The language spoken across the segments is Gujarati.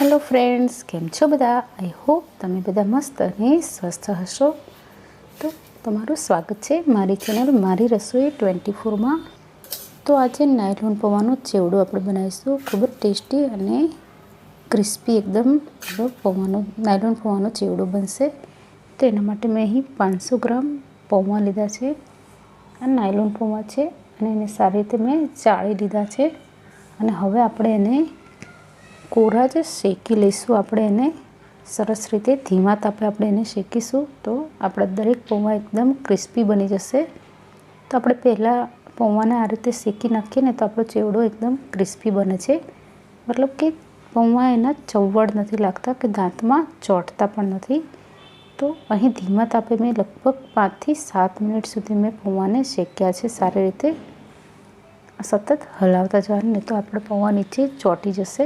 હેલો ફ્રેન્ડ્સ, કેમ છો બધા? આઈ હોપ તમે બધા મસ્ત અને સ્વસ્થ હશો. તો તમારું સ્વાગત છે મારી ચેનલ મારી રસોઈ ટ્વેન્ટી ફોરમાં. તો આજે નાયલોન પૌવાનો ચેવડો આપણે બનાવીશું. ખૂબ જ ટેસ્ટી અને ક્રિસ્પી એકદમ પૌવાનો નાયલોન પૌવાનો ચેવડો બનશે. તો એના માટે મેં અહીં પાંચસો ગ્રામ પૌવા લીધા છે. આ નાયલોન પૌવા છે અને એને સારી રીતે મેં ચાળી લીધા છે. અને હવે આપણે એને કોરા જ શેકી લઈશું આપણે એને. સરસ રીતે ધીમા તાપે આપણે એને શેકીશું તો આપણા દરેક પૌવા એકદમ ક્રિસ્પી બની જશે. તો આપણે પહેલાં પૌવાને આ રીતે શેકી નાખીએ ને તો આપણો ચેવડો એકદમ ક્રિસ્પી બને છે. મતલબ કે પૌવા એના ચવડ નથી લાગતા કે દાંતમાં ચોંટતા પણ નથી. તો અહીં ધીમા તાપે મેં લગભગ પાંચથી સાત મિનિટ સુધી મેં પૌવાને શેક્યા છે સારી રીતે. સતત હલાવતા જવાનું, નહીં તો આપણે પૌવા નીચે ચોંટી જશે.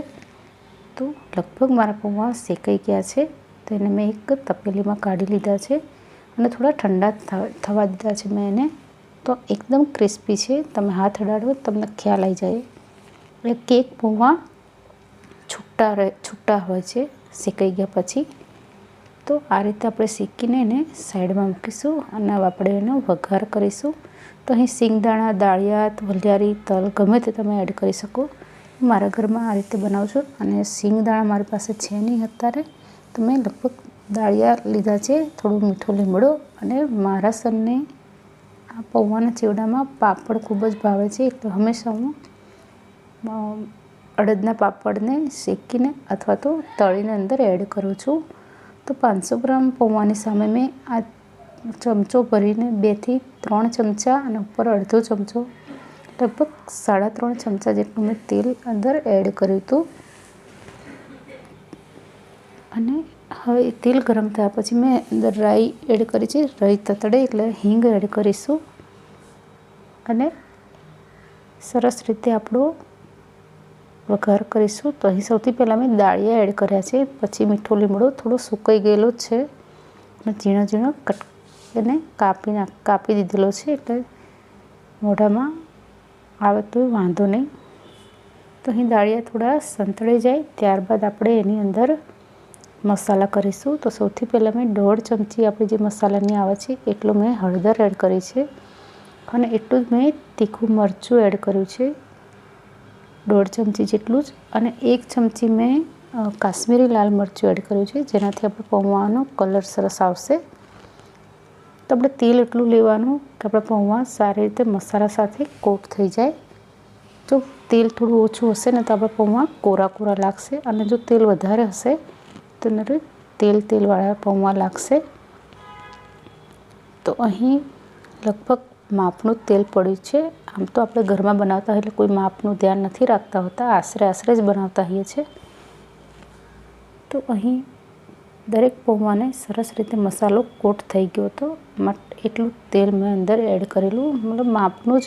તો લગભગ મારા પૌવા શેકાઈ ગયા છે, તો એને મેં એક તપેલીમાં કાઢી લીધા છે અને થોડા ઠંડા થવા દીધા છે મેં એને. તો એકદમ ક્રિસ્પી છે, તમે હાથ અડાડો, તમને ખ્યાલ આવી જાય. એટલે કેક પૌવા છૂટા રહે, છૂટા હોય છે, શેકાઈ ગયા પછી. તો આ રીતે આપણે શેકીને એને સાઈડમાં મૂકીશું અને આપણે એનો વઘાર કરીશું. તો અહીં સિંગદાણા દાળિયાત વલિયારી તલ ગમે તે તમે એડ કરી શકો. મારા ઘરમાં આ રીતે બનાવું છું અને સિંગદાણા મારી પાસે છે નહીં અત્યારે. તો મેં લગભગ દાળિયા લીધા છે, થોડું મીઠો લીમડો અને મારા સનને આ પૌવાના ચેવડામાં પાપડ ખૂબ જ ભાવે છે. એટલે હંમેશા હું અડદના પાપડને શેકીને અથવા તો તળીને અંદર એડ કરું છું. તો પાંચસો ગ્રામ પૌવાની સામે મેં આ ચમચો ભરીને બેથી ત્રણ ચમચા અને ઉપર અડધો ચમચો લગભગ સાડા ત્રણ ચમચા જેટલું મેં તેલ અંદર એડ કર્યું હતું. અને હવે તેલ ગરમ થયા પછી મેં અંદર રાઈ એડ કરી છે, રાઈ તતડે એટલે હિંગ એડ કરીશું. અને સરસ રીતે આપણો વઘાર કરીશું. તો અહીં સૌથી પહેલાં મેં દાળિયા એડ કર્યા છે, પછી મીઠો લીમડો થોડો સુકાઈ ગયેલો છે. અને ઝીણો ઝીણો કટ એને કાપી નાખ કાપી દીધેલો છે એટલે મોઢામાં આવે તો વાંધો નહીં. તો અહીં દાળિયા થોડા સંતળાઈ જાય, ત્યારબાદ આપણે એની અંદર મસાલા કરીશું. તો સૌથી પહેલાં મેં દોઢ ચમચી આપણી જે મસાલાની આવે છે, એટલો મેં હળદર એડ કરી છે. અને એટલું જ મેં તીખું મરચું એડ કર્યું છે. દોઢ ચમચી જેટલું જ. અને એક ચમચી મેં કાશ્મીરી લાલ મરચું એડ કર્યું છે, જેનાથી આપણે પૌવાનો કલર સરસ આવશે. તો આપણે તેલ એટલું લેવાનું કે આપણે પૌવા સારી રીતે મસાલા સાથે કોટ થઈ જાય. જો તેલ થોડું ઓછું હશે ને તો આપણા પૌવા કોરા કોરા લાગશે અને જો તેલ વધારે હશે તો નરે તેલ તેલવાળા પૌવા લાગશે. તો અહીં લગભગ માપનું તેલ પડ્યું છે. આમ તો આપણે ઘરમાં બનાવતા એટલે કોઈ માપનું ધ્યાન નથી રાખતા હોતા. આશરે આશરે જ બનાવતા હોઈએ છીએ. તો અહીં દરેક પૌવાને સરસ રીતે મસાલો કોટ થઈ ગયો હતો. એટલું તેલ મેં અંદર એડ કરેલું, મતલબ માપનું જ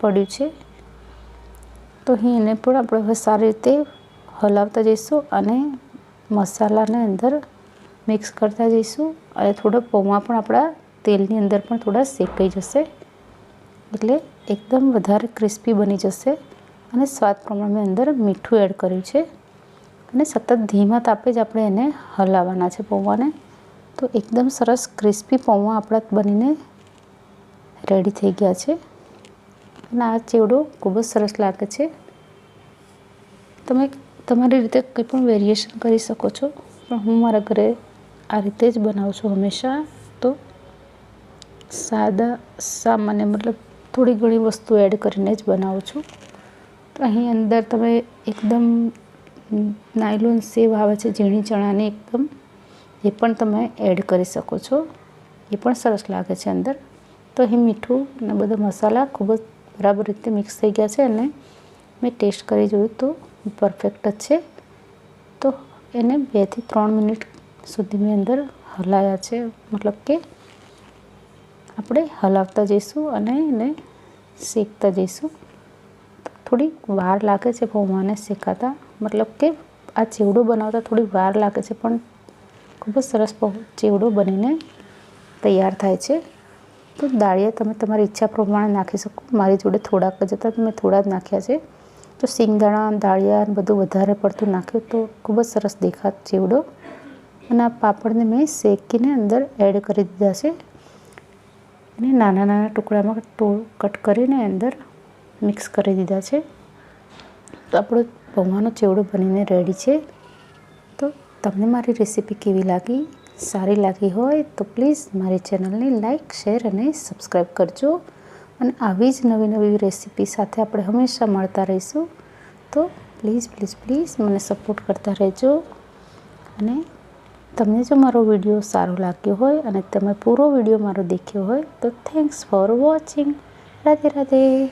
પડ્યું છે. તો અહીં એને પણ આપણે હવે સારી રીતે હલાવતા જઈશું અને મસાલાને અંદર મિક્સ કરતા જઈશું. અને થોડા પૌવા પણ આપણા તેલની અંદર પણ થોડા શેકાઈ જશે. એટલે એકદમ વધારે ક્રિસ્પી બની જશે અને સ્વાદ પ્રમાણે અંદર મીઠું એડ કર્યું છે. અને સતત ધીમા તાપે જ આપણે એને હલાવવાના છે પૌવાને. તો એકદમ સરસ ક્રિસ્પી પૌવા આપણા બનીને રેડી થઈ ગયા છે. અને આ ચેવડો ખૂબ જ સરસ લાગે છે. તમે તમારી રીતે કંઈ પણ વેરિએશન કરી શકો છો, પણ હું મારા ઘરે આ રીતે જ બનાવું છું હંમેશા. તો સાદા, સામાન્ય મતલબ થોડી ઘણી વસ્તુ એડ કરીને જ બનાવું છું. તો અહીં અંદર તમે એકદમ નાયલોન સેવ આવે છે, ઝીણી ચણાની એકદમ, એ પણ તમે એડ કરી શકો છો. એ પણ સરસ લાગે છે અંદર. તો અહીં મીઠું અને બધા મસાલા ખૂબ જ બરાબર રીતે મિક્સ થઈ ગયા છે અને મેં ટેસ્ટ કરી જોયું તો પરફેક્ટ જ છે. તો એને બેથી ત્રણ મિનિટ સુધી મેં અંદર હલાયા છે. મતલબ કે આપણે હલાવતા જઈશું અને એને શેકતા જઈશું. થોડી વાર લાગે છે પૌવાને શેકાતા. મતલબ કે આ ચેવડો બનાવતા થોડી વાર લાગે છે, પણ ખૂબ જ સરસ ચેવડો બનીને તૈયાર થાય છે. તો દાળિયા તમે તમારી ઈચ્છા પ્રમાણે નાખી શકો. મારી જોડે થોડાક જ હતા મેં થોડા જ નાખ્યા છે. તો સિંગદાણા દાળિયા બધું વધારે પડતું નાખ્યું તો ખૂબ જ સરસ દેખાત ચેવડો. અને આ પાપડને મેં શેકીને અંદર એડ કરી દીધા છે. અને નાના નાના ટુકડામાં કટ કરીને અંદર મિક્સ કરી દીધા છે. તો આપણો પૌવાનો ચેવડો બનીને રેડી છે. તો તમને મારી રેસીપી કેવી લાગી? સારી લાગી હોય તો પ્લીઝ મારી ચેનલને લાઇક શેર અને સબસ્ક્રાઈબ કરજો. અને આવી જ નવી નવી રેસીપી સાથે આપણે હંમેશા મળતા રહીશું. તો પ્લીઝ પ્લીઝ પ્લીઝ મને સપોર્ટ કરતા રહેજો. અને તમને જો મારો વીડિયો સારો લાગ્યો હોય અને તમે પૂરો વીડિયો મારો દેખ્યો હોય તો thanks for watching. Radhe Radhe.